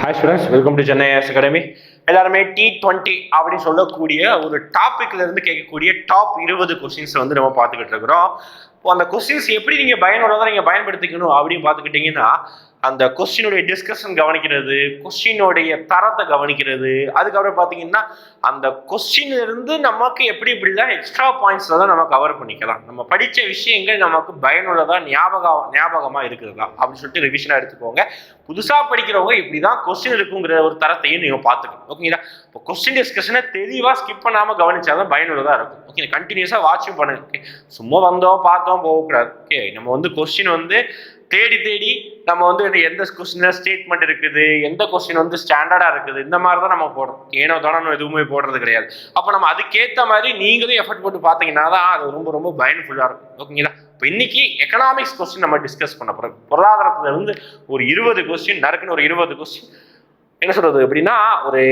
Hi students welcome to Chennai S academy எல்லாருமே T twenty அப்படின்னு சொல்லக்கூடிய ஒரு டாபிக்ல இருந்து கேட்கக்கூடிய டாப் இருபது கொஸ்டின்ஸ் வந்து நம்ம பார்த்துக்கிட்டு இருக்கிறோம். இப்போ அந்த கொஸ்டின்ஸ் எப்படி நீங்க பயனுள்ளதாக நீங்க பயன்படுத்திக்கணும் அப்படின்னு பார்த்துக்கிட்டீங்கன்னா அந்த கொஸ்டினுடைய டிஸ்கஷன் கவனிக்கிறது கொஸ்டினுடைய தரத்தை கவனிக்கிறது. அதுக்கப்புறம் பார்த்தீங்கன்னா அந்த கொஸ்டின்ல இருந்து நமக்கு எப்படி இப்படிலாம் எக்ஸ்ட்ரா பாயிண்ட்ஸில் தான் நம்ம கவர் பண்ணிக்கலாம். நம்ம படித்த விஷயங்கள் நமக்கு பயனுள்ளதாக ஞாபகம் ஞாபகமாக இருக்குதா? அப்படின்னு சொல்லிட்டு ரிவிஷனாக எடுத்துக்கோங்க. புதுசாக படிக்கிறவங்க இப்படி தான் கொஸ்டின் இருக்குங்கிற ஒரு தரத்தையும் நீங்கள் பார்த்துக்கணும். ஓகேங்களா? இப்போ கொஸ்டின் டிஸ்கஷனை தெளிவாக ஸ்கிப் பண்ணாமல் கவனிச்சா தான் பயனுள்ளதாக இருக்கும். ஓகே கண்டினியூஸாக வாட்சும் பண்ணுங்க. சும்மா வந்தோம் பார்த்தோம் போகக்கூடாது. ஓகே நம்ம வந்து கொஸ்டின் வந்து தேடி தேடி நம்ம வந்து இந்த எந்த கொஸ்டின்ல ஸ்டேட்மெண்ட் இருக்குது எந்த கொஸ்டின் வந்து ஸ்டாண்டர்டாக இருக்குது இந்த மாதிரி தான் நம்ம போடுறோம். ஏனோ தானோ எதுவுமே போடுறது கிடையாது. அப்போ நம்ம அதுக்கேற்ற மாதிரி நீங்களும் எஃபர்ட் போட்டு பார்த்தீங்கன்னா தான் அது ரொம்ப ரொம்ப பயன்ஃபுல்லாக இருக்கும். ஓகேங்களா இப்போ இன்னைக்கு எக்கனாமிக்ஸ் கொஸ்டின் நம்ம டிஸ்கஸ் பண்ண போகிறோம் பொருளாதாரத்துல இருந்து ஒரு இருபது கொஸ்டின் நறுக்குன்னு ஒரு இருபது கொஸ்டின் என்ன சொல்றது? அப்படின்னா ஒரு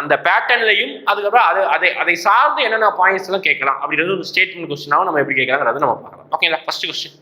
அந்த பேட்டர்ன்லையும் அதுக்கப்புறம் அது அதை அதை சார்ந்து என்னென்ன பாயிண்ட்ஸ் எல்லாம் கேட்கலாம் அப்படின்றது ஒரு ஸ்டேட்மெண்ட் கொஸ்டினாவும் நம்ம எப்படி கேட்கலாங்கிறது நம்ம பார்க்கலாம். ஓகேங்களா ஃபர்ஸ்ட் கொஸ்டின்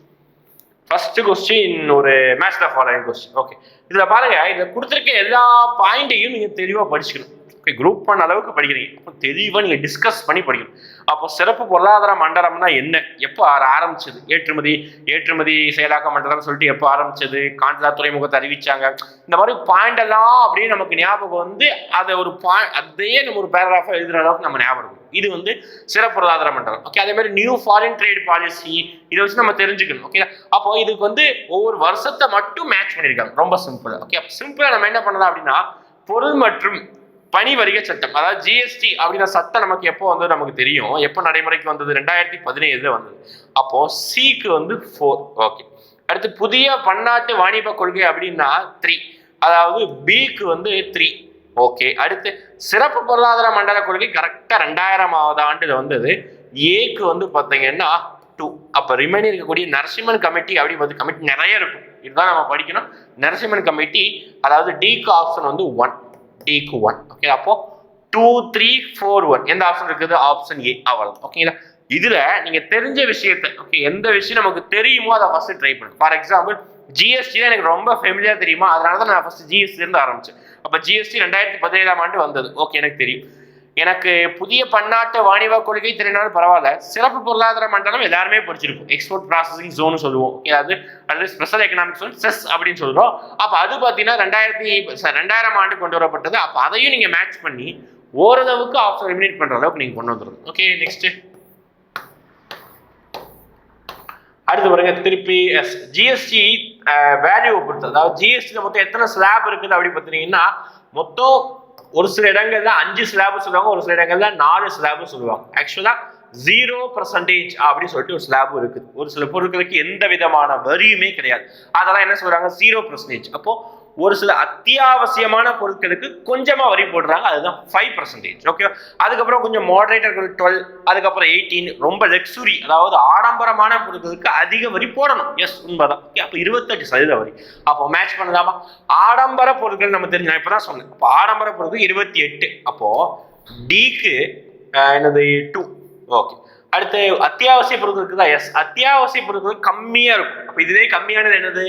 ஃபர்ஸ்ட் கொஸ்டின் ஒரு மேட்ச் தான் ஃபாலோயிங் கொஸ்டின் ஓகே இதில் பாருங்க இதில் கொடுத்துருக்க எல்லா பாயிண்ட்டையும் நீங்கள் தெளிவாக படிச்சுக்கணும். ஓகே குரூப் பண்ண அளவுக்கு படிக்கிறீங்க. அப்போ தெளிவாக நீங்கள் டிஸ்கஸ் பண்ணி படிக்கணும். அப்போ சிறப்பு பொருளாதார மண்டலம்னா என்ன? எப்போ ஆர- ஆரம்பிச்சது? ஏற்றுமதி ஏற்றுமதி செயலாக்க மண்டலம் சொல்லிட்டு எப்போ ஆரம்பிச்சது? காண்டலா துறைமுகத்தை அறிவிச்சாங்க. இந்த மாதிரி பாயிண்ட் எல்லாம் அப்படியே நமக்கு ஞாபகம் வந்து அதை ஒரு பாயிண்ட் அதையே நம்ம ஒரு பேராகிராஃபாக எழுதுகிற அளவுக்கு நம்ம ஞாபகம் இருக்கும். இது வந்து சிறப்பு பொருளாதார மண்டலம். ஓகே அதே மாதிரி நியூ ஃபாரின் ட்ரேட் பாலிசி இதை வச்சு நம்ம தெரிஞ்சுக்கணும். ஓகே அப்போ இதுக்கு வந்து ஒவ்வொரு வருஷத்தை மட்டும் மேட்ச் பண்ணியிருக்காங்க. ரொம்ப சிம்பிள் ஓகே சிம்பிளாக நம்ம என்ன பண்ணலாம் அப்படின்னா பொருள் மற்றும் பணி வரிகை சட்டம். அதாவது ஜிஎஸ்டி அப்படின்ற சட்டம் நமக்கு எப்போ வந்து நமக்கு தெரியும். எப்போ நடைமுறைக்கு வந்தது? ரெண்டாயிரத்தி பதினேழுல வந்தது. அப்போ சிக்கு வந்து ஃபோர் ஓகே அடுத்து புதிய பன்னாட்டு வாணிப கொள்கை அப்படின்னா த்ரீ அதாவது பிக்கு வந்து த்ரீ ஓகே அடுத்து சிறப்பு பொருளாதார மண்டல கொள்கை கரெக்டாக ரெண்டாயிரமாவது ஆண்டுல வந்தது. ஏக்கு வந்து பார்த்தீங்கன்னா டூ அப்போ ரிமைனிங் இருக்கக்கூடிய நரசிம்மன் கமிட்டி அப்படி பார்த்து கமிட்டி நிறைய இருக்கும். இதுதான் நம்ம படிக்கணும். நரசிம்மன் கமிட்டி அதாவது டிக்கு ஆப்ஷன் வந்து ஒன் டிக்கு ஒன் ஓகே அப்போ டூ த்ரீ ஃபோர் ஒன் எந்த ஆப்ஷன் இருக்குது? ஆப்ஷன் ஏ அவ்வளோ ஓகேங்களா இதுல நீங்க தெரிஞ்ச விஷயத்த ஓகே எந்த விஷயம் நமக்கு தெரியுமோ அதை ஃபர்ஸ்ட் ட்ரை பண்ணுங்க. ஃபார் எக்ஸாம்பிள் ஜிஎஸ்டி தான் எனக்கு ரொம்ப ஃபெமிலியா தெரியுமா? அதனால தான் நான் ஃபர்ஸ்ட் ஜிஎஸ்டி இருந்து ஆரம்பிச்சேன். அப்ப ஜிஎஸ்டி ரெண்டாயிரத்தி பதினேழாம் ஆண்டு வந்தது. ஓகே எனக்கு தெரியும். எனக்கு புதிய பன்னாட்டு வாணிப கொள்கை தெரியினாலும் பரவாயில்ல. சிறப்பு பொருளாதார மண்டலம் எல்லாருமே படிச்சிருக்கும். எக்ஸ்போர்ட் ப்ராசஸிங் ஜோன் சொல்லுவோம். அதாவது அல்லது ஸ்பெஷல் எக்கனாமிக் ஜோன் செஸ் அப்படின்னு சொல்கிறோம் அப்போ அது பார்த்தீங்கன்னா ரெண்டாயிரத்தி ரெண்டாயிரம் ஆண்டு கொண்டு வரப்பட்டது. அப்போ அதையும் நீங்கள் மேட்ச் பண்ணி ஓரளவுக்கு ஆப்ஷன் எலிமினேட் பண்ணுற அளவுக்கு நீங்கள் கொண்டு வந்துருது ஓகே நெக்ஸ்ட்டு அடுத்து பாருங்க திருப்பி ஜிஎஸ்டி வேல்யூ பொறுத்து. அதாவது ஜிஎஸ்டியில் மொத்தம் எத்தனை ஸ்லாப் இருக்குது அப்படி பார்த்தீங்கன்னா மொத்தம் ஒரு சில இடங்கள்ல அஞ்சு ஸ்லாப் சொல்லுவாங்க ஒரு சில இடங்கள்ல நாலு ஸ்லாப் சொல்லுவாங்க. ஆக்சுவலா ஜீரோ பர்சன்டேஜ் அப்படின்னு சொல்லிட்டு ஒரு ஸ்லாபும் இருக்குது ஒரு சில பொருட்களுக்கு எந்த விதமான வரியுமே கிடையாது. அதெல்லாம் என்ன சொல்றாங்க? ஜீரோ பர்சன்டேஜ் அப்போ ஒரு சில அத்தியாவசியமான பொருட்களுக்கு கொஞ்சமாக வரி போடுறாங்க. அதுதான் ஃபைவ் பர்சன்டேஜ் ஓகே அதுக்கப்புறம் கொஞ்சம் மாடரேட்டர்கள் டுவெல் அதுக்கப்புறம் எயிட்டீன் ரொம்ப லக்ஸுரி அதாவது ஆடம்பரமான பொருட்களுக்கு அதிக வரி போடணும். எஸ் உண்மைதான். ஓகே அப்போ இருபத்தெட்டு சதவீத வரி. அப்போ மேட்ச் பண்ணலாமா? ஆடம்பர பொருட்கள் நம்ம தெரிஞ்சு நான் இப்பதான் சொன்னேன். அப்போ ஆடம்பர பொருட்கள் இருபத்தி எட்டு. அப்போது டிக்கு என்னது டூ ஓகே அடுத்து அத்தியாவசிய பொருட்களுக்கு தான் எஸ் அத்தியாவசிய பொருட்கள் கம்மியாக இருக்கும். அப்போ இதுவே கம்மியானது என்னது?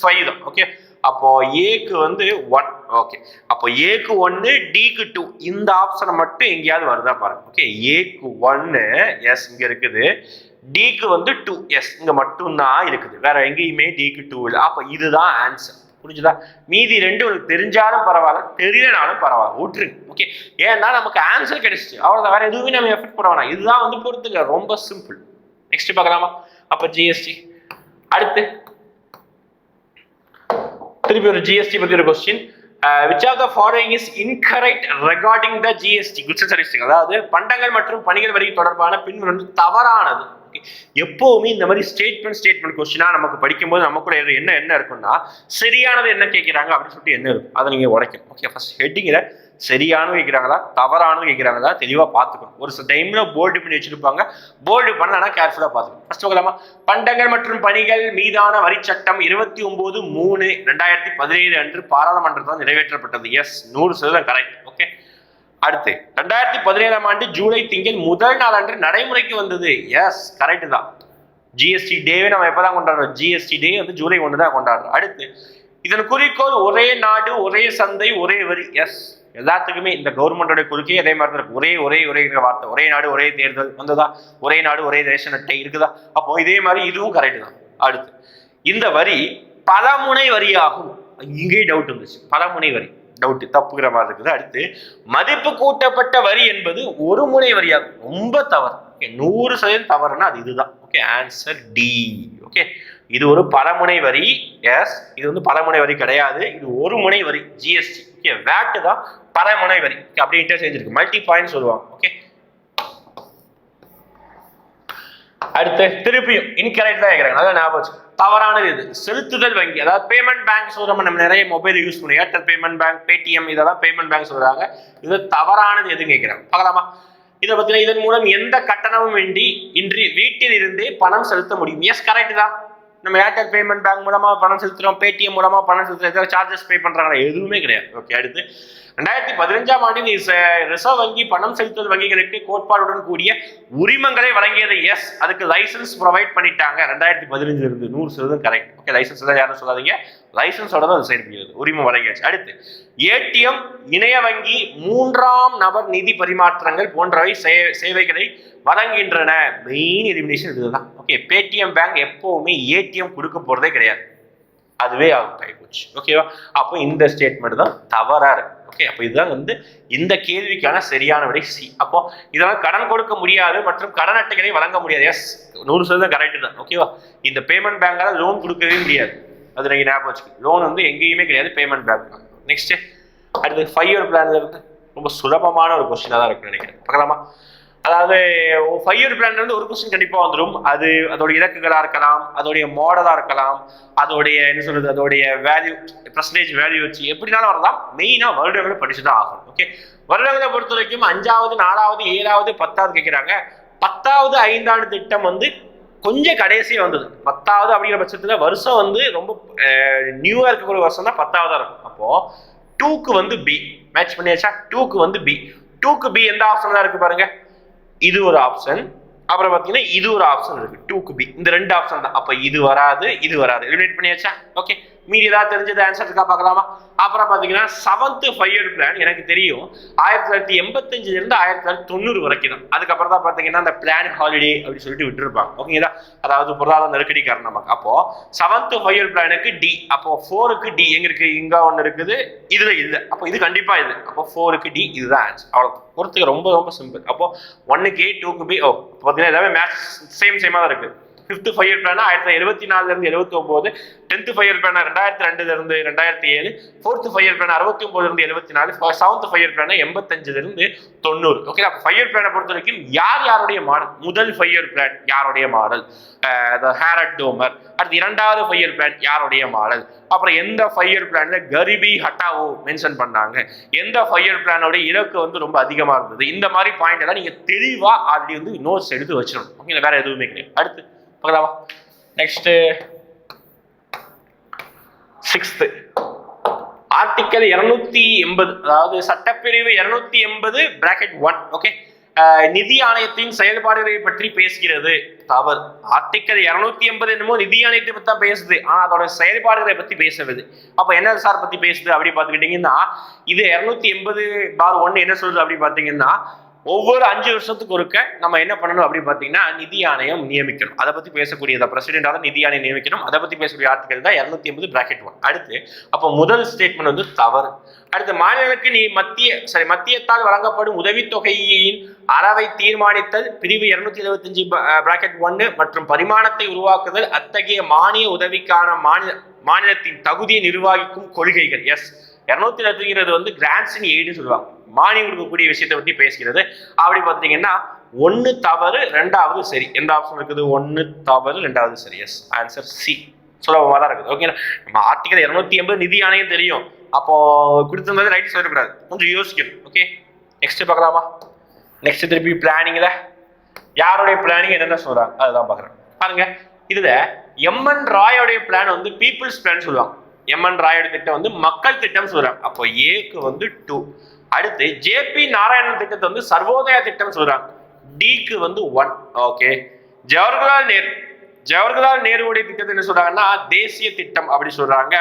ஃபைவ் தான். ஓகே அப்போ ஏக்கு வந்து ஒன் ஓகே அப்போ ஏக்கு ஒன்னு டிக்கு டூ இந்த ஆப்ஷனை மட்டும் எங்கேயாவது வருதா பாருங்க. ஓகே ஏக்கு ஒன்னு எஸ் இங்க இருக்குது. டிக்கு வந்து டூ எஸ் இங்க மட்டும்தான் இருக்குது. வேற எங்கேயுமே டிக்கு டூ இல்லை. அப்போ இதுதான் ஆன்சர் புரிஞ்சுதா? மீதி ரெண்டு உனக்கு தெரிஞ்சாலும் பரவாயில்ல தெரியலனாலும் பரவாயில்ல. விட்டுருங்க. ஓகே ஏன்னா நமக்கு ஆன்சர் கிடைச்சிச்சு. அவ்வளோதான் வேற எதுவுமே நம்ம எஃபெக்ட் பண்ண வேணாம். இதுதான் வந்து பொறுத்துக்க ரொம்ப சிம்பிள் நெக்ஸ்ட் பார்க்கலாமா? அப்போ ஜிஎஸ்டி அடுத்து. திருப்பி ஒரு ஜிஎஸ்டி பத்தி ஒரு question which of the following is incorrect regarding the GST goods service அதாவது பண்டங்கள் மற்றும் பணிகள் வரி தொடர்பான பின்வரும் தவறானது. எப்பவுமே இந்த மாதிரி ஸ்டேட்மெண்ட் ஸ்டேட்மெண்ட் கொஸ்டினா நமக்கு படிக்கும்போது நமக்குள்ள என்ன என்ன இருக்கும்னா சரியானது என்ன கேட்கிறாங்க அப்படின்னு சொல்லிட்டு என்ன இருக்கும்? அதை நீங்க உடைக்கணும். ஓகே ஃபர்ஸ்ட் ஹெட்டிங்கில் சரியானும் கேட்குறாங்களா தவறானும் கேட்குறாங்களா தெளிவாக பார்த்துக்கணும் ஒரு சில டைமில் போல்டு பண்ணி வச்சுருப்பாங்க. போல்டு பண்ணலன்னா கேர்ஃபுல்லாக பார்த்துக்கணும் ஃபர்ஸ்ட் பார்க்கலாமா பண்டங்கள் மற்றும் பணிகள் மீதான வரி சட்டம் இருபத்தி ஒம்போது மூணு ரெண்டாயிரத்தி பதினேழு அன்று பாராளுமன்றத்தால் நிறைவேற்றப்பட்டது. எஸ் நூறு சதவீதம் கரெக்ட் ஓகே அடுத்து ரெண்டாயிரத்தி பதினேழாம் ஆண்டு ஜூலை திங்கள் முதல் நாள் அன்று நடைமுறைக்கு வந்தது. எஸ் கரெக்டு தான். ஜிஎஸ்டி டேவே நம்ம எப்போதான் கொண்டாடுறோம்? ஜிஎஸ்டி டே வந்து ஜூலை ஒன்று தான் கொண்டாடுறோம். அடுத்து இதன் குறிக்கோள் ஒரே நாடு ஒரே சந்தை ஒரே வரி. எஸ் எல்லாத்துக்குமே இந்த கவர்மெண்டோட குறுக்கே அதே மாதிரி தான் இருக்கு. ஒரே ஒரே ஒரேங்கிற வார்த்தை. ஒரே நாடு ஒரே தேர்தல் வந்ததா? ஒரே நாடு ஒரே ரேஷன் அட்டை இருக்குதா? அப்போ இதே மாதிரி இதுவும் கரெக்ட் தான். அடுத்து இந்த வரி பலமுனை வரியாகும். இங்கேயும் டவுட் இருந்துச்சு பலமுனை வரி. டவுட் தப்புங்கிற மாதிரி இருக்குது. அடுத்து மதிப்பு கூட்டப்பட்ட வரி என்பது ஒரு முனை வரியாகும். ரொம்ப தவறு. ஓகே நூறு சதவீதம் தவறுனா அது இதுதான். ஓகே ஆன்சர் டி ஓகே இது ஒரு பலமுனை வரி. எஸ் இது வந்து பலமுனை வரி கிடையாது. இது ஒரு முனை வரி ஜிஎஸ்டி ஓகே வேட்டு தான் பலமுனை வரி. அப்படி இன்டர்சேஞ்ச் இருக்கு. மல்டி பாயிண்ட் சொல்லுவாங்க. ஓகே அடுத்து திருப்பியும் இன்கரெக்ட் தான் கேட்குறாங்க அதான் ஞாபகம் தவறானது இது. செலுத்துதல் வங்கி. அதாவது பேமெண்ட் பேங்க் சொல்கிறோம் நம்ம நிறைய மொபைல் யூஸ் பண்ணுவோம் ஏர்டெல் பேமெண்ட் பேங்க் பேடிஎம் இதெல்லாம் பேமெண்ட் பேங்க் சொல்றாங்க. இது தவறானது எதுன்னு கேட்குறாங்க பார்க்கலாமா? இதை பற்றின இதன் மூலம் எந்த கட்டணமும் இன்றி இன்றி வீட்டில் இருந்தே பணம் செலுத்த முடியும். எஸ் கரெக்ட் தான். நம்ம ஏர்டெல் பேமெண்ட் பேங்க் மூலமா பணம் செலுத்துறோம். பேடிஎம் மூலமா பணம் செலுத்துறோம். சார்ஜஸ் பே பண்றாங்க? எதுவுமே கிடையாது. ஓகே அடுத்து ரெண்டாயிரத்தி பதினஞ்சாம் ஆண்டில் ரிசர்வ் வங்கி பணம் செலுத்துவது வங்கிகளுக்கு கோட்பாடுடன் கூடிய உரிமங்களை வழங்கியது எஸ் அதுக்கு லைசன்ஸ் ப்ரொவைட் பண்ணிட்டாங்க. ரெண்டாயிரத்தி பதினஞ்சுல இருந்து நூறு சதவீதம் கரெக்ட் ஓகே லைசன்ஸ் தான் யாரும் சொல்லாதீங்க. லைசன்ஸோட தான் அது சைன் பண்ணியது உரிமம் வழங்கியாச்சு. அடுத்து ஏடிஎம் இணைய வங்கி மூன்றாம் நபர் நிதி பரிமாற்றங்கள் போன்றவை சே- சேவைகளை வழங்குகின்றன. மெயின் எலிமினேஷன் இதுதான். ஓகே பேடிஎம் பேங்க் எப்பவுமே ஏடிஎம் கொடுக்க போறதே கிடையாது. அதுவே அவுட் ஆகி போச்சு. ஓகேவா அப்போ இந்த ஸ்டேட்மெண்ட் தான் தவறா இருக்கு. ஓகே அப்போ இதுதான் வந்து இந்த கேள்விக்கான சரியான விடை சி அப்போ இதெல்லாம் கடன் கொடுக்க முடியாது மற்றும் கடன் அட்டைகளை வழங்க முடியாது. எஸ் நூறு சதவீதம் கரெக்டு தான். ஓகேவா இந்த பேமெண்ட் பேங்கால லோன் கொடுக்கவே முடியாது. அது நீங்கள் ஞாபகம் வச்சுக்கோங்க. லோன் வந்து எங்கேயுமே கிடையாது பேமெண்ட் பேங்க் நெக்ஸ்ட் அடுத்து ஃபைவ் இயர் பிளான்ல இருந்து ரொம்ப சுலபமான ஒரு கொஸ்டினாக தான் இருக்குன்னு நினைக்கிறேன். பார்க்கலாமா? அதாவது ஃபைவ் இயர் பிளான்ல இருந்து ஒரு கொஸ்டின் கண்டிப்பாக வந்துடும் அது அதோடைய இலக்குகளாக இருக்கலாம் அதோடைய மாடலாக இருக்கலாம் அதோடைய என்ன சொல்றது அதோடைய வேல்யூ பர்சன்டேஜ் வேல்யூ வச்சு எப்படினாலும் வரலாம். மெயினாக வருடங்களை படிச்சு தான் ஆகணும் ஓகே வருடங்களை பொறுத்த வரைக்கும் அஞ்சாவது நாலாவது ஏழாவது பத்தாவது கேட்குறாங்க பத்தாவது ஐந்தாண்டு திட்டம் வந்து கொஞ்சம் கடைசியாக வந்தது. பத்தாவது அப்படிங்கிற பட்சத்தில் வருஷம் வந்து ரொம்ப நியூவாக இருக்கக்கூடிய வருஷம் தான் பத்தாவதாக இருக்கும். அப்போது டூக்கு வந்து பி மேட்ச் பண்ணியாச்சா? டூக்கு வந்து பி டூக்கு பி எந்த ஆப்ஷன் தான் இருக்கு பாருங்க. இது ஒரு ஆப்ஷன் அப்புறம் பார்த்தீங்கன்னா இது ஒரு ஆப்ஷன் இருக்கு. டூக்கு பி இந்த ரெண்டு ஆப்ஷன் தான். அப்போ இது வராது இது வராது. எலிமினேட் பண்ணியாச்சா? ஓகே மீதி ஏதாவது தெரிஞ்சது ஆன்சர் இருக்கா பார்க்கலாமா? அப்புறம் பார்த்தீங்கன்னா செவன்த்து ஃபைவ் இயர் பிளான் எனக்கு தெரியும். ஆயிரத்தி தொள்ளாயிரத்தி எண்பத்தஞ்சுல இருந்து ஆயிரத்தி தொள்ளாயிரத்தி தொண்ணூறு வரைக்கும். தான் அதுக்கப்புறம் தான் பார்த்தீங்கன்னா அந்த பிளான் ஹாலிடே அப்படின்னு சொல்லிட்டு விட்டுருப்பாங்க. ஓகேங்களா அதாவது பொருளாதார நெருக்கடி காரணமாக. அப்போ செவன்த்து ஃபைவ் இயர் பிளானுக்கு டி அப்போ ஃபோருக்கு டி எங்க இருக்கு? இங்க ஒன்று இருக்குது. இதுல இல்லை அப்போ இது கண்டிப்பா இது. அப்போ ஃபோருக்கு டி இதுதான் ஆன்சர் அவ்வளோ பொறுத்துக்கு ரொம்ப ரொம்ப சிம்பிள் அப்போ ஒன்னுக்கு ஏ டூக்கு பி ஓ பார்த்தீங்கன்னா எல்லாமே மேட்ச் சேம் சேமாக தான் இருக்குது ஃபிஃப்த் ஃபையர் பிளானா ஆயிரத்தி எழுபத்தி நாலுலேருந்து எழுபத்தி ஒன்பது டென்த் ஃபைவ் பிளானா ரெண்டாயிரத்தி ரெண்டுலேருந்து ரெண்டாயிரத்தி ஏழு ஃபோர்த் ஃபையர் இயர் பிளான் அறுபத்தி ஒம்போதுலேருந்து எழுபத்தி நாலு செவன்த் ஃபையர் பிளானா எண்பத்தஞ்சுலேருந்து தொண்ணூறு. ஓகே அப்போ ஃபைவ் பிளானை பொறுத்த வரைக்கும் யார் யாருடைய மாடல்? முதல் ஃபையர் பிளான் யாருடைய மாடல்? ஹேரட் டோமர் அடுத்து இரண்டாவது ஃபையர் பிளான் யாருடைய மாடல்? அப்புறம் எந்த ஃபையர் பிளான்ல கரிபி ஹட்டாவோ மென்ஷன் பண்ணாங்க. எந்த ஃபையர் பிளானோட இலக்கு வந்து ரொம்ப அதிகமாக இருந்தது? இந்த மாதிரி பாயிண்ட் எல்லாம் நீங்கள் தெளிவாக அப்படி வந்து நோட்ஸ் எடுத்து வச்சிடணும் ஓகே வேற எதுவுமே கிடையாது. அடுத்து பார்க்கலாமா நெக்ஸ்ட் சிக்ஸ்த்து ஆர்டிக்கல் இருநூத்தி எண்பது அதாவது சட்டப்பிரிவு இருநூத்தி எண்பது பிராக்கெட் ஒன் ஓகே நிதி ஆணையத்தின் செயல்பாடுகளை பற்றி பேசுகிறது. தவறு. ஆர்டிக்கல் இருநூத்தி எண்பது என்னமோ நிதி ஆணையத்தை பத்தி தான் பேசுது. ஆனா அதோட செயல்பாடுகளை பத்தி பேசுறது அப்ப என்ன சார் பத்தி பேசுது அப்படி பாத்துக்கிட்டீங்கன்னா இது இருநூத்தி எண்பது பார் ஒன்னு என்ன சொல்றது அப்படி பாத்தீங்கன்னா ஒவ்வொரு அஞ்சு வருஷத்துக்கு ஒருக்க நம்ம என்ன பண்ணணும் அப்படின்னு பார்த்தீங்கன்னா நிதி ஆணையம் நியமிக்கணும். அதை பற்றி பேசக்கூடியதா பிரசிடென்டால நிதி ஆணையம் நியமிக்கணும். அதை பற்றி பேசக்கூடிய ஆர்டிகல் தான் இரநூத்தி எண்பது பிராக்கெட் ஒன் அடுத்து அப்போ முதல் ஸ்டேட்மெண்ட் வந்து தவறு. அடுத்து மாநிலங்களுக்கு நீ மத்திய சரி மத்தியத்தால் வழங்கப்படும் உதவித்தொகையின் அளவை தீர்மானித்தல் பிரிவு இருநூத்தி எழுபத்தஞ்சு பிராக்கெட் ஒன்று மற்றும் பரிமாணத்தை உருவாக்குதல் அத்தகைய மானிய உதவிக்கான மாநில மாநிலத்தின் தகுதியை நிர்வகிக்கும் கொள்கைகள். எஸ் இருநூத்தி எழுபத்துங்கிறது வந்து கிராண்ட்ஸ் இன் எய்டுன்னு சொல்லுவாங்க. மானியம் கொடுக்கக்கூடிய விஷயத்தை பற்றி பேசுகிறது. அப்படி பார்த்தீங்கன்னா ஒன்று தவறு ரெண்டாவது சரி. எந்த ஆப்ஷன் இருக்குது? ஒன்று தவறு ரெண்டாவது சரி. எஸ் ஆன்சர் சி சுலபமாக தான் இருக்குது. ஓகேங்களா நம்ம ஆர்டிகல் இரநூத்தி எண்பது நிதி ஆணையம் தெரியும். அப்போ கொடுத்திருந்தது ரைட் சொல்லக்கூடாது. கொஞ்சம் யோசிக்கணும். ஓகே நெக்ஸ்ட் பார்க்கலாமா? நெக்ஸ்ட் திருப்பி பிளானிங்கில் யாருடைய பிளானிங் என்னென்ன சொல்கிறாங்க அதுதான் பார்க்குறேன். பாருங்க. இதில் எம்என் ராயோடைய பிளான் வந்து பீப்புள்ஸ் பிளான் சொல்லுவாங்க. எம்என் ராயோட திட்டம் வந்து மக்கள் திட்டம் சொல்றாங்க. அப்போ ஏக்கு வந்து டூ அடுத்து ஜேபி நாராயணன் திட்டத்தை வந்து சர்வோதயா திட்டம் சொல்றாங்க. டிக்கு வந்து ஒன் ஓகே ஜவஹர்லால் நேரு ஜவஹர்லால் நேருடைய திட்டத்தை என்ன சொல்றாங்கன்னா தேசிய திட்டம் அப்படி சொல்றாங்க.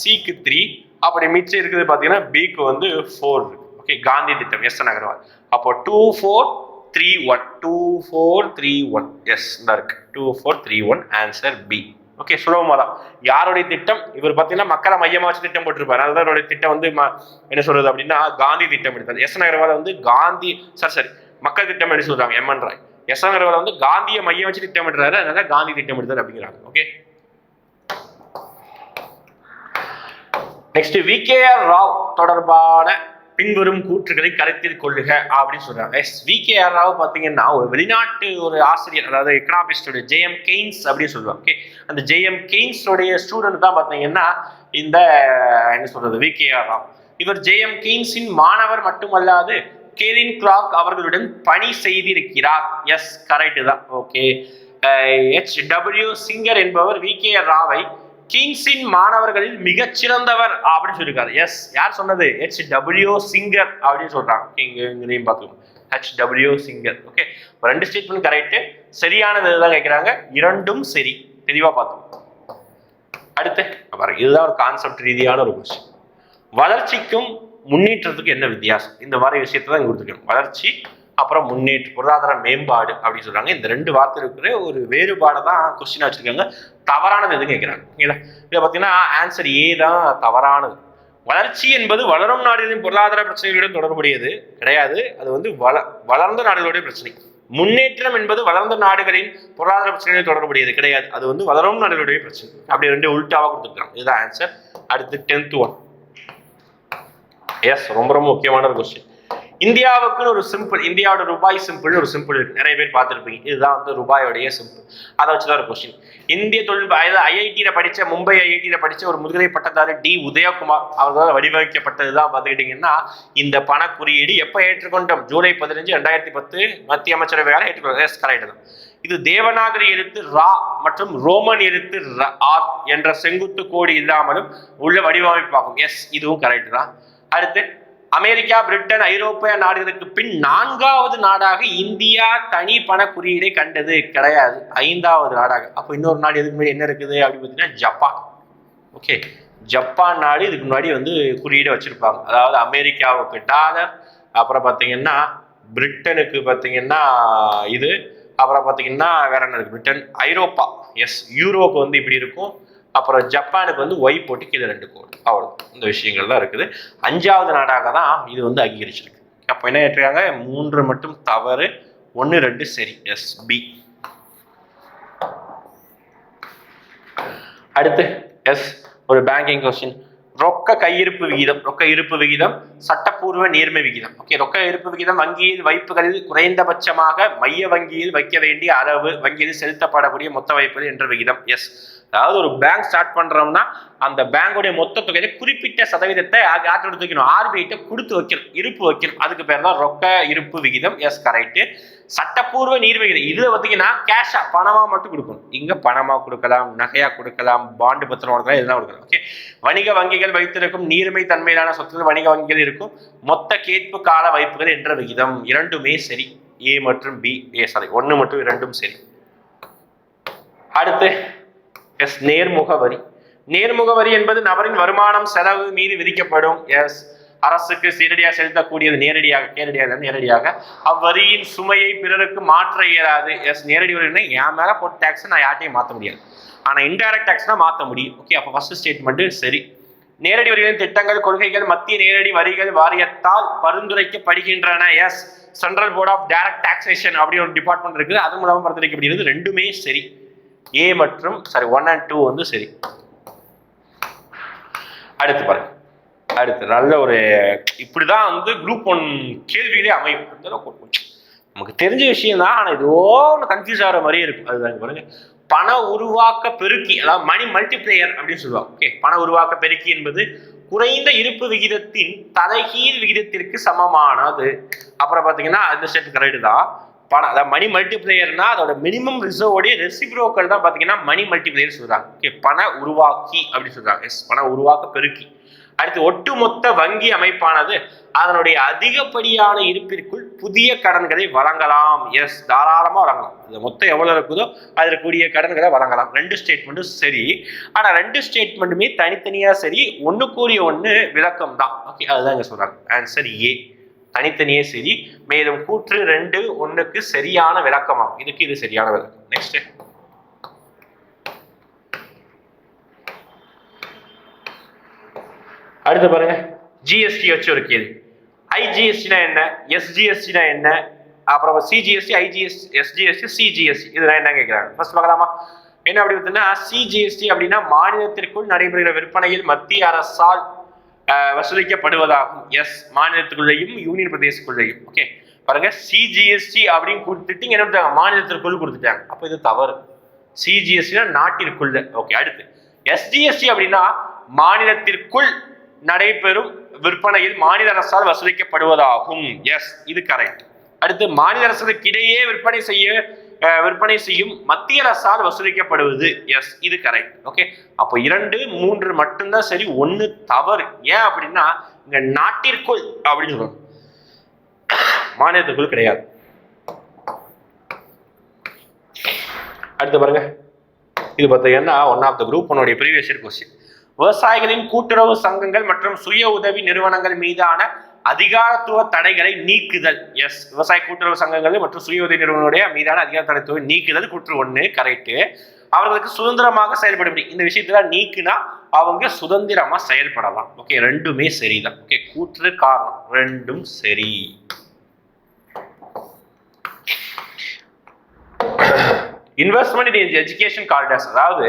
சிக்கு த்ரீ அப்படி மிச்சம் இருக்குது பார்த்தீங்கன்னா பிக்கு வந்து ஃபோர் ஓகே காந்தி திட்டம் எஸ் என் அகர்வால். அப்போ two four three one two four three one yes இந்த இருக்கு. Two four three one answer B okay சுலபமாக தான் யாருடைய திட்டம்? இவர் பார்த்தீங்கன்னா மக்களை மையமாக வச்சு திட்டம் போட்டிருப்பாரு. அதுதான் அவருடைய திட்டம் வந்து ம- என்ன சொல்றது அப்படின்னா காந்தி திட்டம் எடுத்தார். எஸ் என் அகர்வால் வந்து காந்தி சரி சரி மக்கள் திட்டம் எடுத்து சொல்றாங்க எம்என் ராய். எஸ் அகர்வால் வந்து காந்தியை மையம் வச்சு திட்டமிடுறாரு அதனால காந்தி திட்டம் எடுத்தார் அப்படிங்கிறாங்க. Okay. Next V K R Rao தொடர்பான பின்வரும் கூற்றுகளை கருத்தில் கொள்ளுக அப்படின்னு சொல்றாங்க. Yes V K R Rao பார்த்தீங்கன்னா ஒரு வெளிநாட்டு ஒரு ஆசிரியர் அதாவது எக்கனாமிஸ்டோட ஜேஎம் கெய்ன்ஸ் அப்படின்னு சொல்லுவாங்க. ஓகே அந்த ஜேஎம் கெய்ன்ஸோடைய ஸ்டூடெண்ட் தான் பார்த்தீங்கன்னா இந்த என்ன சொல்றது வி கே ஆர் ராவ் இவர் ஜேஎம் கெய்ன்ஸின் மாணவர் மட்டுமல்லாது கெரின் கிளாக் அவர்களுடன் பணி செய்திருக்கிறார். எஸ் கரெக்ட் தான். ஓகே எச் டபிள்யூ சிங்கர் என்பவர் வி கே ராவை கிங்ஸின் மாணவர்களில் மிகச்சிறந்தவர் அப்படின்னு சொல்லியிருக்காரு. எஸ் யார் சொன்னது? ஹெச் டபிள்யூ சிங்கர் அப்படின்னு சொல்றாங்க. இங்க இங்கேயும் பார்த்துக்கணும் ஹெச் டபிள்யூ சிங்கர் ஓகே ரெண்டு ஸ்டேட்மெண்ட் கரெக்ட் சரியானது தான் கேட்குறாங்க இரண்டும் சரி. தெளிவா பார்த்தோம் அடுத்து பாருங்க. இதுதான் ஒரு கான்செப்ட் ரீதியான ஒரு கொஸ்டின் வளர்ச்சிக்கும் முன்னேற்றத்துக்கும் என்ன வித்தியாசம்? இந்த மாதிரி விஷயத்தை தான் கொடுத்துருக்கணும் வளர்ச்சி அப்புறம் முன்னேற்ற பொருளாதார மேம்பாடு அப்படின்னு சொல்றாங்க. இந்த ரெண்டு வார்த்தை இருக்கிற ஒரு வேறுபாடை தான் கொஸ்டினா வச்சிருக்காங்க. தவறானது எதுவும் கேட்குறாங்க ஓகேங்களா இதை பார்த்தீங்கன்னா ஆன்சர் ஏ தான் தவறானது. வளர்ச்சி என்பது வளரும் நாடுகளின் பொருளாதார பிரச்சனைகளுடன் தொடர்புடையது. கிடையாது. அது வந்து வள வளர்ந்த நாடுகளுடைய பிரச்சனை. முன்னேற்றம் என்பது வளர்ந்த நாடுகளின் பொருளாதார பிரச்சனைகள் தொடர்புடையது. கிடையாது. அது வந்து வளரும் நாடுகளுடைய பிரச்சனை. அப்படி ரெண்டு உள்டாவாக கொடுத்துருக்காங்க. இதுதான் ஆன்சர் அடுத்து டென்த் ஒன் எஸ் ரொம்ப ரொம்ப முக்கியமான ஒரு கொஸ்டின் இந்தியாவுக்குன்னு ஒரு சிம்பிள் இந்தியாவோட ரூபாய் சிம்பிள்னு ஒரு சிம்பிள் இருக்கு. நிறைய பேர் பார்த்துருப்பீங்க. இதுதான் வந்து ரூபாயோடைய சிம்பிள் அதை வச்சு தான் ஒரு கொஸ்டின் இந்திய தொழில் அதாவது ஐஐடியில் படித்த மும்பை ஐஐடியில் படித்த ஒரு முதுகலை பட்டதாரி டி. உதயகுமார் அவர்களால் வடிவமைக்கப்பட்டது தான் பார்த்துக்கிட்டிங்கன்னா இந்த பண குறியீடு எப்போ ஏற்றுக்கொண்டோம்? ஜூலை பதினஞ்சு ரெண்டாயிரத்தி பத்து மத்திய அமைச்சரவையால் ஏற்றுக்கொண்டோம். எஸ் கரெக்ட் தான். இது தேவநாகரி எழுத்து ரா மற்றும் ரோமன் எழுத்து ஆர் என்ற செங்குத்து கோடு இல்லாமலும் உள்ள வடிவமைப்பாகும் எஸ் இதுவும் கரெக்ட் தான். அடுத்து அமெரிக்கா பிரிட்டன் ஐரோப்பிய நாடுகளுக்கு பின் நான்காவது நாடாக இந்தியா தனி பண குறியீடை கண்டது கிடையாது. ஐந்தாவது நாடாக. அப்போ இன்னொரு நாடு எதுக்கு முன்னாடி என்ன இருக்குது அப்படின்னு பார்த்தீங்கன்னா ஜப்பான். ஓகே ஜப்பான் நாடு இதுக்கு முன்னாடி வந்து குறியீடை வச்சிருப்பாங்க. அதாவது அமெரிக்காவுக்கு டாலர் அப்புறம் பார்த்தீங்கன்னா பிரிட்டனுக்கு பார்த்தீங்கன்னா இது அப்புறம் பார்த்தீங்கன்னா வேற என்ன இருக்கு? பிரிட்டன் ஐரோப்பா. எஸ் யூரோக்கு வந்து இப்படி இருக்கும். அப்புறம் ஜப்பானுக்கு வந்து ஒய் போட்டு கீழே ரெண்டு கோடு. அவ்வளோ இந்த விஷயங்கள் தான் இருக்குது. அஞ்சாவது நாடாக தான் இது வந்து அங்கீகரிச்சிருக்கு. அப்போ என்ன ஏற்றிருக்காங்க மூன்று மட்டும் தவறு ஒன்று ரெண்டு சரி. எஸ் பி அடுத்து எஸ் ஒரு பேங்கிங் கொஸ்டின் ரொக்க கையிருப்பு விகிதம் ரொக்க இருப்பு விகிதம் சட்டப்பூர்வ நேர்மை விகிதம். ஓகே ரொக்க இருப்பு விகிதம் வங்கியில் வைப்புகளில் குறைந்தபட்சமாக மைய வங்கியில் வைக்க வேண்டிய அளவு வங்கியில் செலுத்தப்படக்கூடிய மொத்த வைப்புகள் என்ற விகிதம். எஸ் அதாவது ஒரு பேங்க் ஸ்டார்ட் பண்றோம்னா அந்த பேங்குடைய மொத்த தொகையில குறிப்பிட்ட சதவீதத்தை ஆட்டு எடுத்து வைக்கணும் ஆர்பிஐட்ட கொடுத்து வைக்கணும் இருப்பு வைக்கணும். அதுக்கு பேர் தான் ரொக்க இருப்பு விகிதம். எஸ் கரெக்ட் சட்டப்பூர்வ நீர்வீகிதம் இதுல பார்த்தீங்கன்னா கேஷா பணமா மட்டும் கொடுக்கணும். இங்க பணமா கொடுக்கலாம் நகையா கொடுக்கலாம் பாண்டு பத்திரம் கொடுக்கலாம் இதெல்லாம் கொடுக்கலாம். ஓகே வணிக வங்கிகள் வைத்திருக்கும் நீர்மை தன்மையிலான சொத்துக்கள் வணிக வங்கிகள் இருக்கும். மொத்த கேட்பு கால வைப்புகள் என்ற விகிதம். இரண்டுமே சரி. ஏ மற்றும் பி ஏ சாரி ஒன்று மற்றும் இரண்டும் சரி. அடுத்து எஸ் நேர்முக வரி. நேர்முக வரி என்பது நபரின் வருமானம் செலவு மீது விதிக்கப்படும். எஸ் அரசுக்கு சீரடியாக செலுத்தக்கூடியது நேரடியாக நேரடியாக நேரடியாக. அவ்வரியின் சுமையை பிறருக்கு மாற்ற இயலாது. எஸ் நேரடி வரினா என் மேலே போட்ட டேக்ஸை நான் யார்ட்டையும் மாற்ற முடியாது. ஆனால் இன்டைரக்ட் டேக்ஸ்னா மாற்ற முடியும். ஓகே அப்போ ஃபர்ஸ்ட் ஸ்டேட்மெண்ட்டு சரி. நேரடி வரிகளின் திட்டங்கள் கொள்கைகள் மத்திய நேரடி வரிகள் வாரியத்தால் பரிந்துரைக்கப்படுகின்றன. Yes central board of direct taxation அப்படின்னு ஒரு டிபார்ட்மெண்ட் இருக்குது. அது மூலமாக பரிந்துரைக்கப்படுகிறது. ரெண்டுமே சரி. ஏ மற்றும் சாரி ஒன் அண்ட் டூ வந்து சரி. அடுத்து பாருங்க. அடுத்து நல்ல ஒரு இப்படிதான் வந்து குரூப் ஒன் கேள்விகளே அமையும். அந்த அளவுக்கு நமக்கு தெரிஞ்ச விஷயம் தான் ஆனால் ஏதோ ஒன்று கன்ஃபியூஸ் ஆகிற மாதிரியே இருக்கும் அதுதான் பாருங்க. பண உருவாக்க பெருக்கி அதாவது மணி மல்டிப்ளேயர் அப்படின்னு சொல்லுவாங்க. ஓகே பண உருவாக்க பெருக்கி என்பது குறைந்த இருப்பு விகிதத்தின் தலைகீழ் விகிதத்திற்கு சமமானது. அப்புறம் பார்த்தீங்கன்னா அந்த ஸ்டெப் கரெக்டு தான். பணம் அதாவது மணி மல்டிப்ளேயர்னா அதோட மினிமம் ரிசர்வோடைய ரெசிப்ரோக்கள் தான் பார்த்தீங்கன்னா மணி மல்டிப்ளேயர் சொல்றாங்க. ஓகே பண உருவாக்கி அப்படின்னு சொல்றாங்க. எஸ் பண உருவாக்க பெருக்கி. அடுத்து ஒட்டுமொத்த வங்கி அமைப்பானது அதனுடைய அதிகப்படியான இருப்பிற்குள் புதிய கடன்களை வழங்கலாம். எஸ் தாராளமாக வழங்கலாம். இது மொத்தம் எவ்வளோ இருக்குதோ அதற்குரிய கடன்களை வழங்கலாம். ரெண்டு ஸ்டேட்மெண்ட்டும் சரி. ஆனால் ரெண்டு ஸ்டேட்மெண்ட்டுமே தனித்தனியாக சரி. ஒன்றுக்குரிய ஒன்று விளக்கம் தான். ஓகே அதுதான் இங்கே சொல்கிறாங்க ஆன்சர் ஏ தனித்தனியே சரி. மேலும் கூற்று ரெண்டு ஒன்றுக்கு சரியான விளக்கமாகும். இதுக்கு இது சரியான விளக்கம். நெக்ஸ்ட் அடுத்து பாருங்க ஜிஎஸ்டி வச்சு ஒரு கேள்வி ஐஜிஎஸ்டினா என்ன எஸ்ஜிஎஸ்டினா என்ன அப்புறம் சிஜிஎஸ்டி ஐஜிஎஸ் எஸ்ஜிஎஸ்டி சிஜிஎஸ்டி இதெல்லாம் என்ன கேட்குறாங்க ஃபர்ஸ்ட் பார்க்கலாமா என்ன அப்படி பார்த்தீங்கன்னா சிஜிஎஸ்டி அப்படின்னா மாநிலத்திற்குள் நடைபெறுகிற விற்பனையில் மத்திய அரசால் வசூலிக்கப்படுவதாகும் எஸ் மாநிலத்துக்குள்ளேயும் யூனியன் பிரதேசத்துக்குள்ளேயும் ஓகே பாருங்க சிஜிஎஸ்டி அப்படின்னு கொடுத்துட்டு என்ன பண்ணிட்டாங்க மாநிலத்திற்குள் கொடுத்துட்டாங்க அப்போ இது தவறு சிஜிஎஸ்டினா நாட்டிற்குள்ள ஓகே அடுத்து எஸ்ஜிஎஸ்டி அப்படின்னா மாநிலத்திற்குள் நடைபெறும் விற்பனையில் மாநில அரசால் வசூலிக்கப்படுவதாகும். எஸ் இது கரெக்ட் அடுத்து மாநில அரசுக்கு இடையே விற்பனை செய்ய விற்பனை செய்யும் மத்திய அரசால் வசூலிக்கப்படுவது. எஸ் இது கரெக்ட் ஓகே அப்போ இரண்டு மூன்று மட்டும்தான் சரி ஒன்று தவறு. ஏன் அப்படின்னா இங்க நாட்டிற்குள் அப்படின்னு சொல்லணும் மாநிலத்துக்குள் கிடையாது. அடுத்து பாருங்க. இது பார்த்தீங்கன்னா ஒன் ஆஃப் த குரூப் உன்னுடைய ப்ரீவியஸ் இயர் கொஸ்டின் விவசாயிகளின் கூட்டுறவு சங்கங்கள் மற்றும் சுய உதவி நிறுவனங்கள் மீதான அதிகாரத்துவ தடைகளை நீக்குதல். எஸ் விவசாய கூட்டுறவு சங்கங்கள் மற்றும் சுய உதவி நிறுவனங்களுடைய மீதான அதிகார தடைத்துவ நீக்குதல் கூற்று ஒன்று கரெக்டு அவர்களுக்கு சுதந்திரமாக செயல்பட முடியும். இந்த விஷயத்துல நீக்குனா அவங்க சுதந்திரமா செயல்படலாம். ஓகே ரெண்டுமே சரிதான். ஓகே கூற்று காரணம் ரெண்டும் சரி. இன்வெஸ்ட்மெண்ட் இன் எஜுகேஷன் காரிடார்ஸ் அதாவது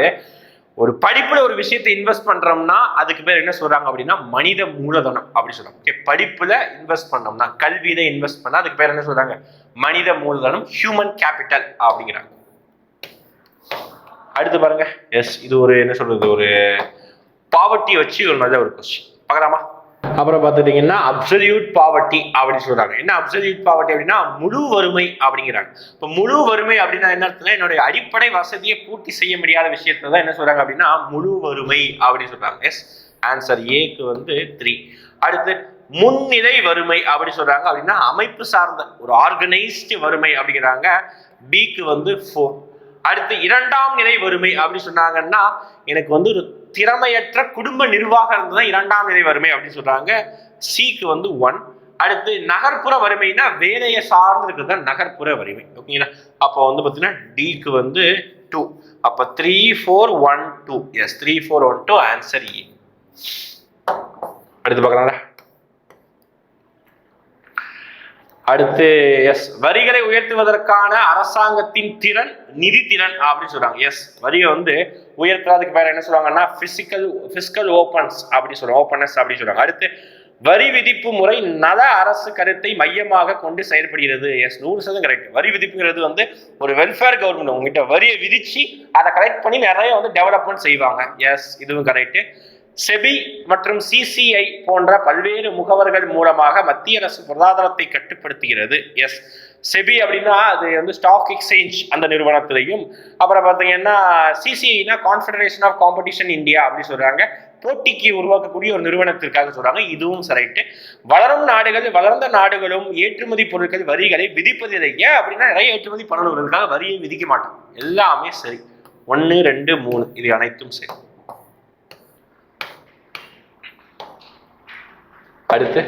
ஒரு படிப்புல ஒரு விஷயத்தை இன்வெஸ்ட் பண்றோம்னா அதுக்கு பேர் என்ன சொல்றாங்க அப்படின்னா மனித மூலதனம் அப்படி சொல்கிறாங்க ஓகே படிப்புல இன்வெஸ்ட் பண்ணோம்னா கல்வியில இன்வெஸ்ட் பண்ணா அதுக்கு பேர் என்ன சொல்றாங்க? மனித மூலதனம் ஹியூமன் கேபிட்டல் அப்படிங்கிறாங்க. அடுத்து பாருங்க. எஸ் இது ஒரு என்ன சொல்றது ஒரு பாவர்ட்டி வச்சு ஒரு நல்ல ஒரு கொஸ்டின் பார்க்கலாமா? அப்புறம் பார்த்துட்டீங்கன்னா அப்சல்யூட் பாவர்ட்டி அப்படின்னு சொல்றாங்க. என்ன அப்சல்யூட் பாவர்ட்டி அப்படின்னா முழு வறுமை அப்படிங்கிறாங்க. இப்போ முழு வறுமை அப்படின்னா என்ன அர்த்தம்னா என்னுடைய அடிப்படை வசதியை பூர்த்தி செய்ய முடியாத விஷயத்தை தான் என்ன சொல்றாங்க அப்படின்னா முழு வறுமை அப்படின்னு சொல்றாங்க. எஸ் ஆன்சர் ஏக்கு வந்து த்ரீ அடுத்து முன்னிலை வறுமை அப்படி சொல்றாங்க. அப்படின்னா அமைப்பு சார்ந்த ஒரு ஆர்கனைஸ்டு வறுமை அப்படிங்கிறாங்க. பிக்கு வந்து ஃபோர் அடுத்து இரண்டாம் நிலை வறுமை அப்படின்னு சொன்னாங்கன்னா எனக்கு வந்து ஒரு திறமையற்ற குடும்ப நிர்வாகம் இருந்ததுதான் இரண்டாம் நிலை வறுமை அப்படின்னு சொல்றாங்க. சிக்கு வந்து ஒன் அடுத்து நகர்ப்புற வறுமைனா வேலையை சார்ந்து இருக்கிறது தான் நகர்ப்புற வறுமை. ஓகேங்களா அப்போ வந்து பார்த்தீங்கன்னா டிக்கு வந்து டூ அப்போ three four one two yes three four one two answer A அடுத்து பார்க்கலாம்ல. அடுத்து எஸ் வரிகளை உயர்த்துவதற்கான அரசாங்கத்தின் திறன் நிதி திறன் அப்படின்னு சொல்றாங்க. எஸ் வரியை வந்து உயர்த்துறதுக்கு பேர் என்ன சொல்றாங்கன்னா பிசிக்கல் பிசிக்கல் ஓப்பன்ஸ் அப்படின்னு சொல்றாங்க ஓப்பனஸ் அப்படின்னு சொல்றாங்க. அடுத்து வரி விதிப்பு முறை நல அரசு கருத்தை மையமாக கொண்டு செயல்படுகிறது. எஸ் நூறு சதவீதம் கரெக்ட் வரி விதிப்புங்கிறது வந்து ஒரு வெல்ஃபேர் கவர்மெண்ட் உங்ககிட்ட வரியை விதிச்சு அதை கலெக்ட் பண்ணி நிறைய வந்து டெவலப்மெண்ட் செய்வாங்க. எஸ் இதுவும் கரெக்ட் செபி மற்றும் சிசிஐ போன்ற பல்வேறு முகவர்கள் மூலமாக மத்திய அரசு பொருளாதாரத்தை கட்டுப்படுத்துகிறது. எஸ் செபி அப்படின்னா அது வந்து ஸ்டாக் எக்ஸ்சேஞ்ச் அந்த நிறுவனத்திலையும் அப்புறம் பார்த்தீங்கன்னா சிசிஐனா கான்ஃபெடரேஷன் ஆஃப் காம்படிஷன் இந்தியா அப்படின்னு சொல்றாங்க. போட்டிக்கு உருவாக்கக்கூடிய ஒரு நிறுவனத்திற்காக சொல்றாங்க. இதுவும் சரிட்டு. வளரும் நாடுகள் வளர்ந்த நாடுகளும் ஏற்றுமதி பொருட்கள் வரிகளை விதிப்பதில்லை ஏன் அப்படின்னா நிறைய ஏற்றுமதி பண்ணணுங்கிறதுக்காக வரியை விதிக்க மாட்டோம் எல்லாமே சரி. ஒன்று ரெண்டு மூணு. இது அனைத்தும் சரி. அடுத்து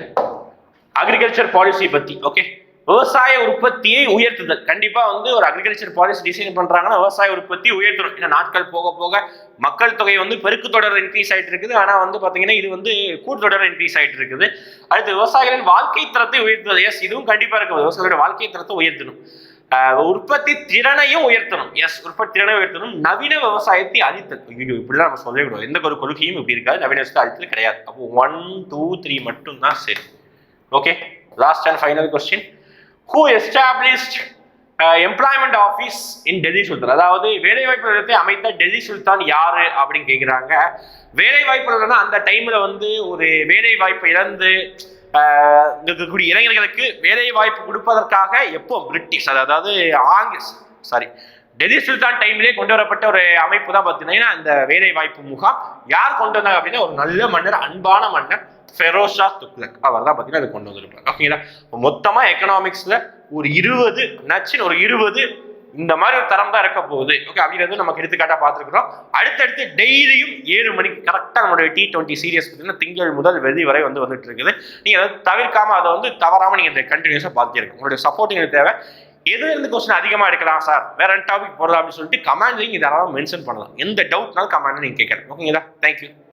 அக்ரிகல்ச்சர் பாலிசி பத்தி ஓகே விவசாய உற்பத்தியை உயர்த்துதல். கண்டிப்பா வந்து ஒரு அக்ரிகல்ச்சர் பாலிசி டிசைன் பண்றாங்கன்னா விவசாய உற்பத்தி உயர்த்தணும். ஏன்னா நாட்கள் போக போக மக்கள் தொகை வந்து பெருக்கு தொடர் இன்க்ரீஸ் ஆயிட்டு இருக்குது. ஆனா வந்து பாத்தீங்கன்னா இது வந்து கூட்டத்தொடர் இன்க்ரீஸ் ஆயிட்டு இருக்குது. அடுத்து விவசாயிகளின் வாழ்க்கை தரத்தை உயர்த்துதல். எஸ் இதுவும் கண்டிப்பா இருக்கும். விவசாயிகளோட வாழ்க்கை தரத்தை உயர்த்தணும். உற்பத்தி திறனையும் உயர்த்தணும். எஸ் உற்பத்தி திறனை உயர்த்தணும். நவீன விவசாயத்தை அழித்தல். ஐயோ இப்படிலாம் நம்ம சொல்லவே கூடாது. எந்த ஒரு கொள்கையும் இப்படி இருக்காது. நவீன விவசாயத்தை அழித்தல் கிடையாது. அப்போ ஒன் டூ த்ரீ மட்டும் தான் சரி okay last and final question who established employment office in Delhi sultan அதாவது வேலைவாய்ப்பு நிலையத்தை அமைத்த டெல்லி சுல்தான் யாரு அப்படின்னு கேட்குறாங்க வேலைவாய்ப்பு நிலையம்னா அந்த டைம்ல வந்து ஒரு வேலைவாய்ப்பு இழந்து இருக்கக்கூடிய இளைஞர்களுக்கு வேலை வாய்ப்பு கொடுப்பதற்காக எப்போ பிரிட்டிஷ் அதாவது ஆங்கில சாரி டெல்லி சுல்தான் டைம்லேயே கொண்டு வரப்பட்ட ஒரு அமைப்பு தான் பார்த்தீங்கன்னா இந்த வேலை வாய்ப்பு முகாம். யார் கொண்டு வந்தாங்க அப்படின்னா ஒரு நல்ல மன்னர் அன்பான மன்னர் ஃபெரோஷா துக்லக் அவர் தான் பார்த்தீங்கன்னா அது கொண்டு வந்திருப்பாங்க ஓகேங்களா? மொத்தமாக எக்கனாமிக்ஸில் ஒரு இருபது நச்சின் ஒரு இருபது இந்த மாதிரி ஒரு தரம் தான் இருக்க போகுது. ஓகே அப்படின்றது நமக்கு எடுத்துக்காட்டா பார்த்துருக்குறோம். அடுத்தடுத்து டெய்லியும் ஏழு மணிக்கு கரெக்டாக நம்மளுடைய டி டுவெண்ட்டி சீரியஸ் பார்த்தீங்கன்னா திங்கள் முதல் வெள்ளி வரை வந்து வந்துட்டு இருக்குது. நீங்கள் அதை தவிர்க்காம அதை வந்து தவறாமல் நீங்கள் இந்த கண்டினியூஸாக பார்த்துட்டே இருக்கு உங்களுடைய சப்போர்ட்டிங் எனக்கு தேவை. எது இருந்து கொஸ்டின் அதிகமாக எடுக்கலாம் சார் வேற டாபிக் போடலாம் அப்படின்னு சொல்லிட்டு கமெண்ட் நீங்கள் தாராளமாக மென்ஷன் பண்ணலாம். எந்த டவுட்னாலும் கமாண்ட் நீங்கள் கேட்கலாம். ஓகேங்களா தேங்க்யூ